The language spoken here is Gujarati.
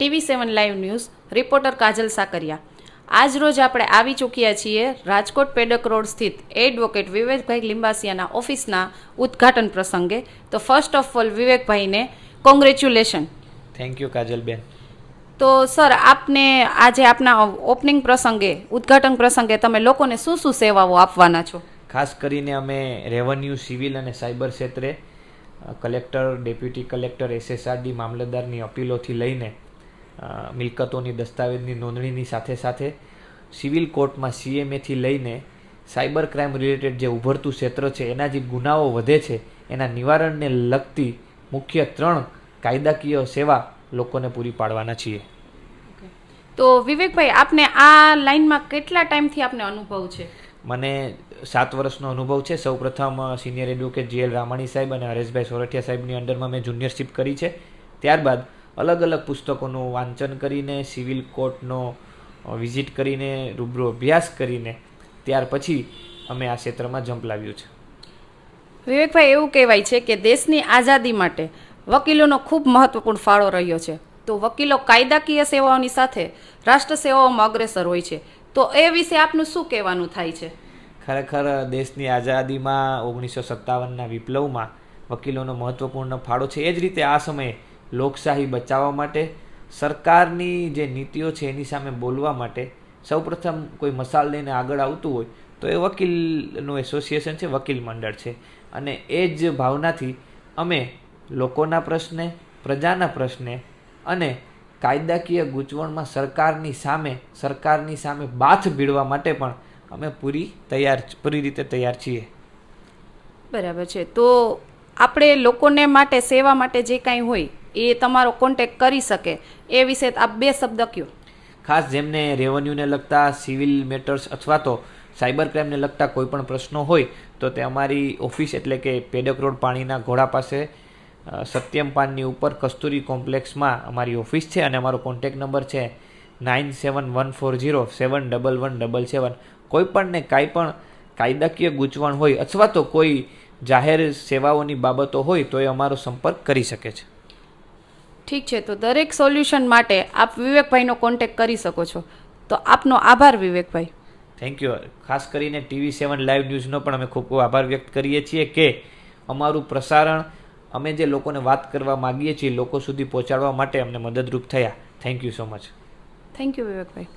TV seven live news reporter Kajal Sakariya. આજ રોજ આપણે આવી ચૂક્યા છીએ રાજકોટ પેડક રોડ સ્થિત એડવોકેટ વિવેકભાઈ લિંબાસિયાના ઓફિસના ઉદ્ઘાટન પ્રસંગે. તો ફર્સ્ટ ઓફ ઓલ વિવેકભાઈને કોંગ્રેચ્યુલેશન થેન્ક યુ કાજલબેન. તો સર આપને આજે આપના ઓપનિંગ પ્રસંગે ઉદ્ઘાટન પ્રસંગે તમે લોકોને શું શું સેવાઓ આપવાના છો? ખાસ કરીને અમે રેવન્યુ સિવિલ અને સાયબર ક્ષેત્રે કલેક્ટર ડેપ્યુટી કલેક્ટર એસએસઆરડી મામલતદારની અપીલોથી લઈને મિલકતોની દસ્તાવેજની નોંધણીની સાથે સાથે સિવિલ કોર્ટમાં સીએમએથી લઈને સાયબર ક્રાઇમ રિલેટેડ જે ઉભરતું ક્ષેત્ર છે એના જે ગુનાઓ વધે છે એના નિવારણને લગતી મુખ્ય ત્રણ કાયદાકીય સેવા લોકોને પૂરી પાડવાના છીએ. તો વિવેકભાઈ આપને આ લાઇનમાં કેટલા ટાઈમથી આપને અનુભવ છે? મને સાત વર્ષનો અનુભવ છે. સૌપ્રથમ સિનિયર એડવોકેટ જીએલ રામાણી સાહેબ અને હરેશભાઈ સોરઠિયા સાહેબની અંડરમાં મેં જુનિયરશિપ કરી છે. ત્યારબાદ અલગ અલગ પુસ્તકોનું વાંચન કરીને સિવિલ કોર્ટનો વિઝિટ કરીને રૂબરૂ અભ્યાસ કરીને ત્યાર પછી અમે આ ક્ષેત્રમાં જંપ લાવ્યું છે. વિવેકભાઈ એવું કહેવાય છે કે દેશની આઝાદી માટે વકીલોનો ખૂબ મહત્વપૂર્ણ ફાળો રહ્યો છે. તો વકીલો કાયદાકીય સેવાઓની સાથે રાષ્ટ્ર સેવાઓમાં અગ્રેસર હોય છે. તો એ વિશે આપનું શું કહેવાનું થાય છે? ખરેખર દેશની આઝાદીમાં ઓગણીસો સત્તાવનના વિપ્લવમાં વકીલોનો મહત્વપૂર્ણ ફાળો છે. એ જ રીતે આ સમયે લોકશાહી બચાવવા માટે, સરકારની જે નીતિઓ છે એની સામે બોલવા માટે સૌપ્રથમ કોઈ મસાલ લઈને આગળ આવતું હોય, તો એ વકીલનું એસોસિએશન છે, વકીલ મંડળ છે. અને એ જ ભાવનાથી અમે લોકોના પ્રશ્ને, પ્રજાના પ્રશ્ને અને કાયદાકીય ગૂંચવણમાં સરકારની સામે સરકારની સામે બાથ ભીડવા માટે પણ અમે પૂરી તૈયાર, પૂરી રીતે તૈયાર છીએ. બરાબર છે. તો આપણે લોકોને માટે, સેવા માટે જે કાંઈ હોય એ તમારો કોન્ટેક કરી શકે. એ વિશે આપ બે શબ્દ કયો. ખાસ જેમને રેવન્યુને લગતા સિવિલ મેટર્સ અથવા તો સાયબર ક્રાઇમને લગતા કોઈ પણ પ્રશ્નો હોય, તો તે અમારી ઓફિસ એટલે કે પેડક રોડ પાણીના ઘોડા પાસે સત્યમ પાનની ઉપર કસ્તુરી કોમ્પ્લેક્સમાં અમારી ઓફિસ છે અને અમારો કોન્ટેક નંબર છે nine seven one four zero seven double one double seven. કોઈપણને કાંઈ પણ કાયદાકીય ગૂંચવણ હોય અથવા તો કોઈ જાહેર સેવાઓની બાબતો હોય, તો એ અમારો સંપર્ક કરી શકે છે. ઠીક છે તો દરેક સોલ્યુશન માટે આપ વિવેકભાઈનો કોન્ટેક કરી શકો છો. તો આપનો આભાર વિવેકભાઈ. થેન્ક યુ ખાસ કરીને ટીવી સેવન લાઈવ ન્યૂઝનો પણ અમે ખૂબ ખૂબ આભાર વ્યક્ત કરીએ છીએ કે અમારું પ્રસારણ અમે જે લોકોને વાત કરવા માગીએ છીએ લોકો સુધી પહોંચાડવા માટે અમને મદદરૂપ થયા. Thank you so much thank you Vivekbhai.